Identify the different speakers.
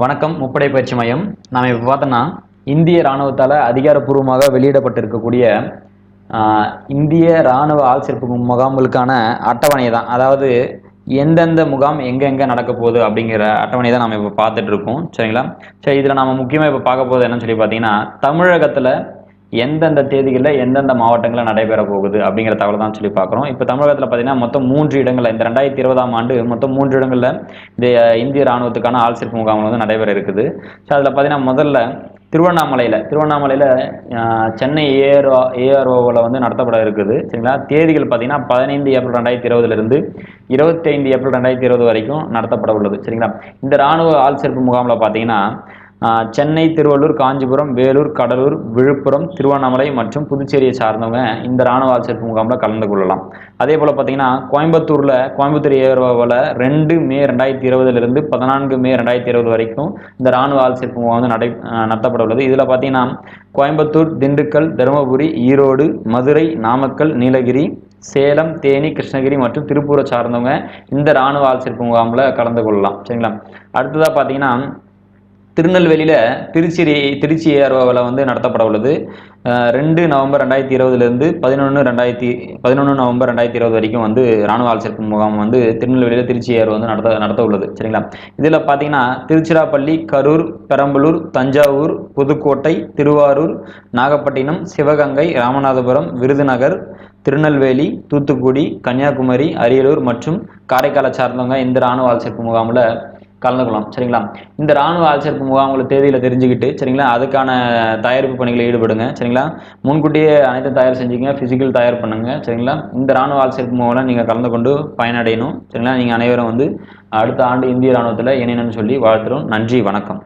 Speaker 1: வணக்கம் முப்படை பயிற்சி மையம். நாம் இப்போ பார்த்தோன்னா இந்திய இராணுவத்தால் அதிகாரப்பூர்வமாக வெளியிடப்பட்டிருக்கக்கூடிய இந்திய இராணுவ ஆள் முகாம்களுக்கான அட்டவணை தான் அதாவது எந்தெந்த முகாம் எங்கெங்கே நடக்க போகுது அப்படிங்கிற அட்டவணை தான் நம்ம இப்போ பார்த்துட்டு இருக்கோம். சரிங்களா? சரி இதில் நம்ம முக்கியமாக இப்போ பார்க்க போகுது என்னன்னு சொல்லி பார்த்தீங்கன்னா தமிழகத்தில் எந்தெந்த தேதிகளில் எந்தெந்த மாவட்டங்களில் நடைபெற போகுது அப்படிங்கிற தகவல் தான் சொல்லி பார்க்குறோம். இப்போ தமிழகத்தில் பார்த்தீங்கன்னா மொத்தம் மூன்று இடங்களில் இந்த ரெண்டாயிரத்தி இருபதாம் ஆண்டு மொத்தம் மூன்று இடங்களில் இந்த இந்திய ராணுவத்துக்கான ஆள் சிறப்பு முகாம்கள் வந்து நடைபெற இருக்குது. ஸோ அதில் பார்த்தீங்கன்னா முதல்ல திருவண்ணாமலையில் திருவண்ணாமலையில் சென்னை ஏஆர்ஓ ஏஆர்ஓவில் வந்து நடத்தப்பட இருக்குது. சரிங்களா? தேதிகள் பார்த்தீங்கன்னா பதினைந்து ஏப்ரல் ரெண்டாயிரத்தி இருபதுலேருந்து இருபத்தைந்து ஏப்ரல் ரெண்டாயிரத்தி இருபது வரைக்கும் நடத்தப்பட உள்ளது. சரிங்களா? இந்த ராணுவ ஆள் சிறப்பு முகாமில் பார்த்தீங்கன்னா சென்னை திருவள்ளூர் காஞ்சிபுரம் வேலூர் கடலூர் விழுப்புரம் திருவண்ணாமலை மற்றும் புதுச்சேரியை சார்ந்தவங்க இந்த ராணுவ ஆள் முகாமில் கலந்து கொள்ளலாம். அதே போல் பார்த்தீங்கன்னா கோயம்புத்தூரில் கோயம்புத்தூர் ஏர்வாவில் ரெண்டு மே ரெண்டாயிரத்தி இருபதுலேருந்து பதினான்கு மே ரெண்டாயிரத்தி இருபது வரைக்கும் இந்த ராணுவ ஆள் முகாம் வந்து நடை நடத்தப்பட உள்ளது இதில் பார்த்தீங்கன்னா கோயம்புத்தூர் திண்டுக்கல் தருமபுரி ஈரோடு மதுரை நாமக்கல் நீலகிரி சேலம் தேனி கிருஷ்ணகிரி மற்றும் திருப்பூரை சார்ந்தவங்க இந்த ராணுவ ஆள் முகாமில் கலந்து கொள்ளலாம். சரிங்களா? அடுத்ததாக பார்த்தீங்கன்னா திருநெல்வேலியில் திருச்சி திருச்சி ஏர்வாவில் வந்து நடத்தப்பட உள்ளது. ரெண்டு நவம்பர் ரெண்டாயிரத்தி இருபதுலேருந்து பதினொன்று ரெண்டாயிரத்தி பதினொன்று நவம்பர் ரெண்டாயிரத்தி இருபது வரைக்கும் வந்து ராணுவ ஆள் சேர்ப்பு முகாம் வந்து திருநெல்வேலியில் திருச்சி ஏர் வந்து நடத்த நடத்த உள்ளது. சரிங்களா? இதில் பார்த்தீங்கன்னா திருச்சிராப்பள்ளி கரூர் பெரம்பலூர் தஞ்சாவூர் புதுக்கோட்டை திருவாரூர் நாகப்பட்டினம் சிவகங்கை ராமநாதபுரம் விருதுநகர் திருநெல்வேலி தூத்துக்குடி கன்னியாகுமரி அரியலூர் மற்றும் காரைக்காலை சார்ந்தவங்க இந்த ராணுவ ஆள் சேர்ப்பு முகாமில் கலந்து கொள்ளலாம் சரிங்களா? இந்த ராணுவ ஆள் முகாம்களை தேதியில் தெரிஞ்சுக்கிட்டு சரிங்களா? அதுக்கான தயாரிப்பு பணிகளை ஈடுபடுங்க சரிங்களா? முன்கூட்டியே அனைத்தும் தயார் செஞ்சுங்க ஃபிசிக்கல் தயார் பண்ணுங்க சரிங்களா? இந்த ராணுவ ஆள் சேர்ப்பு முகாமில் நீங்கள் கலந்து கொண்டு பயனடையணும் சரிங்களா? நீங்கள் அனைவரும் வந்து அடுத்த ஆண்டு இந்திய ராணுவத்தில் இணையணும்னு சொல்லி வாழ்த்துறோம். நன்றி வணக்கம்.